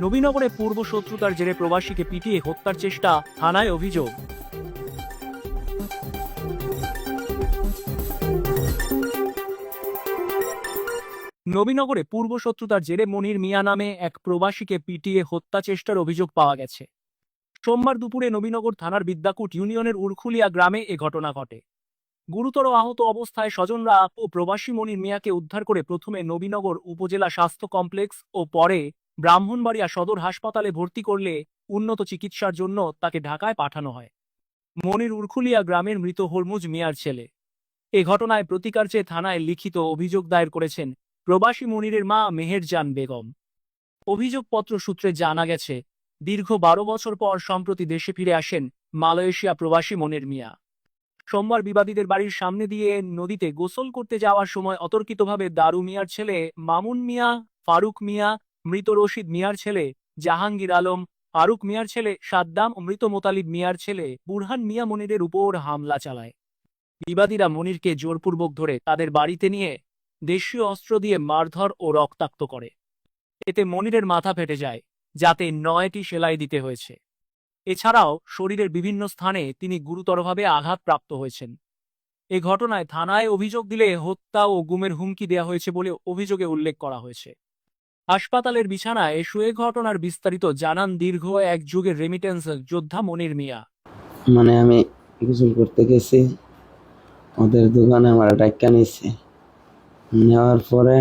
নবীনগরে পূর্ব শত্রুতার জেরে প্রবাসীকে পিটিয়ে হত্যার চেষ্টা, থানায় অভিযোগ। নবীনগরে পূর্ব শত্রুতার জেরে মনির মিয়া নামে এক প্রবাসীকে পিটিয়ে হত্যা চেষ্টার অভিযোগ পাওয়া গেছে। সোমবার দুপুরে নবীনগর থানার বিদ্যাকুট ইউনিয়নের উরখুলিয়া গ্রামে এ ঘটনা ঘটে। গুরুতর আহত অবস্থায় স্বজনরা ও প্রবাসী মনির মিয়াকে উদ্ধার করে প্রথমে নবীনগর উপজেলা স্বাস্থ্য কমপ্লেক্স ও পরে ব্রাহ্মণবাড়িয়া সদর হাসপাতালে ভর্তি করলে উন্নত চিকিৎসার জন্য তাকে ঢাকায় পাঠানো হয়। মনির উরখুলিয়া গ্রামের মৃত হরমুজ মিয়ার ছেলে। এ ঘটনায় প্রতিকার চেয়ে থানায় লিখিত অভিযোগ দায়ের করেছেন প্রবাসী মনিরের মা মেহেরজান বেগম। অভিযোগপত্র সূত্রে জানা গেছে, দীর্ঘ বারো বছর পর সম্প্রতি দেশে ফিরে আসেন মালয়েশিয়া প্রবাসী মনির মিয়া। সোমবার বিবাদীদের বাড়ির সামনে দিয়ে নদীতে গোসল করতে যাওয়ার সময় অতর্কিতভাবে দারু মিয়ার ছেলে মামুন মিয়া, ফারুক মিয়া মৃত রশিদ মিয়ার ছেলে জাহাঙ্গীর আলম, ফারুক মিয়ার ছেলে সাদ্দাম মৃত মোতালিব মিয়ার ছেলে বুরহান মিয়া মনিরের উপর হামলা চালায়। বিবাদীরা মনিরকে জোরপূর্বক ধরে তাদের বাড়িতে নিয়ে দেশীয় অস্ত্র দিয়ে মারধর ও রক্তাক্ত করে। এতে মনিরের মাথা ফেটে যায়, যাতে নয়টি সেলাই দিতে হয়েছে। এছাড়াও শরীরের বিভিন্ন স্থানে তিনি গুরুতরভাবে আঘাতপ্রাপ্ত হয়েছেন। এ ঘটনায় থানায় অভিযোগ দিলে হত্যা ও গুমের হুমকি দেওয়া হয়েছে বলে অভিযোগে উল্লেখ করা হয়েছে। হাসপাতালের বিছানায় শুয়ে ঘটনার বিস্তারিত জানান দীর্ঘ এক যুগের রেমিটেন্স যোদ্ধা মনির মিয়া। মানে আমি গোসল করতে গেছি, ওদের দোকানে আমার ডাক্কা নিয়েছে নেওয়ার পরে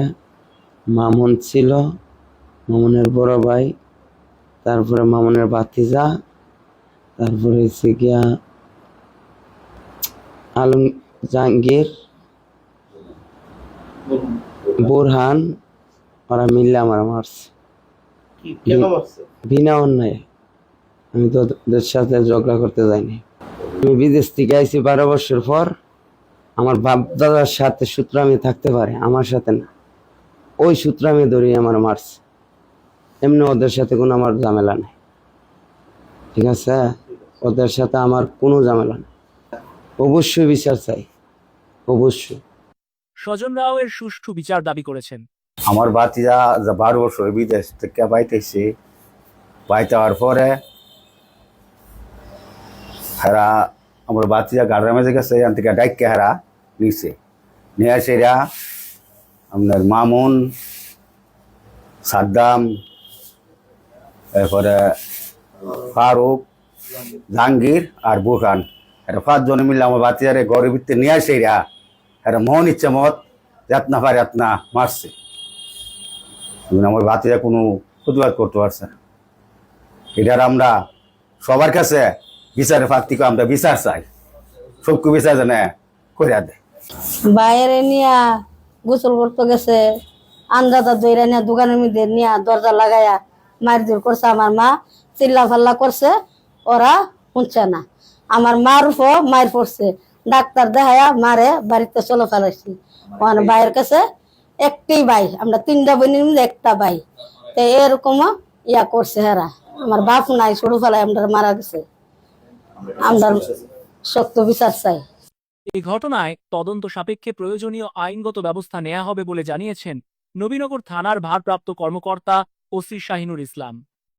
মামুন ছিল, মামুনের বড় ভাই, তারপরে মামুনের বাতিজা তারপরে হচ্ছে গিয়া আলম জাহাঙ্গীর, বোরহান ওরা মিললে আমার মারছে বিনা অন্যায়। আমি তো ওদের সাথে ঝগড়া করতে যাইনি। আমি বিদেশ থেকে আইছি বারো বছর পর আমার বাপ দাদার সাথে সূত্র আমি থাকতে পারে আমার সাথে না। ওই সূত্র আমি ধরি আমার মারছে এমনি ওদের সাথে কোনো আমার ঝামেলা নেই। ঠিক আছে? ওদের সাথে আমার কোনো ঝামেলা নেই। অবশ্যই বিচার চাই। অবশ্যই। স্বজনরাও এর সুষ্ঠু বিচার দাবি করেছেন। আমার বাতিজা বারো বছর বিদেশ থেকে বাইতেছে বাইতে হওয়ার পরে হেরা আমার বাতিজা গাড়ির মাঝে গেছে, এখান থেকে ডাইকে হেরা নিচে নিয়ে আসে আপনার মামুন, সাদ্দাম, এরপরে ফারুক, জাহাঙ্গীর আর বুরহান। এটা পাঁচজনে মিলে আমার বাতিজারে ভিতরে নিয়ে আসে এরা এটা মন ইচ্ছে মত যাতনা পারে মারছে। কিন্তু আমার বাতিরা কোনো প্রতিবাদ করতে পারছে না। এটার আমরা সবার কাছে বিচারের প্রার্থীকে আমরা বিচার চাই। সবকে বিচার জানে করে দেয়। বাইরে নিয়া গোসল করতে গেছে, আন্দাজা দইরা নিয়ে দোকানের মধ্যে নিয়ে দরজা লাগাইয়া মারধর করছে, আমার মা চিল্লা ফাল্লা করছে, ওরা শুনছে না। আমার মার উপর মার পড়ছে। ডাক্তার দেখায়া মারে বাড়িতে চলে ফেলাইছি। ওখানে বাইরের কাছে একটি ভাই, আমরা তিনটা বোনের মধ্যে একটা ভাই। তো এরকম ইয়া করছে হেরা। আমার বাপ নাই ছোট ফেলায় আমরা মারা গেছে। আমরা সত্য বিচার চাই। এই ঘটনায় তদন্ত সাপেক্ষে প্রয়োজনীয় আইনগত ব্যবস্থা নেওয়া হবে বলে জানিয়েছেন নবীনগর থানার ভারপ্রাপ্ত কর্মকর্তা ওসি শাহিনুর ইসলাম।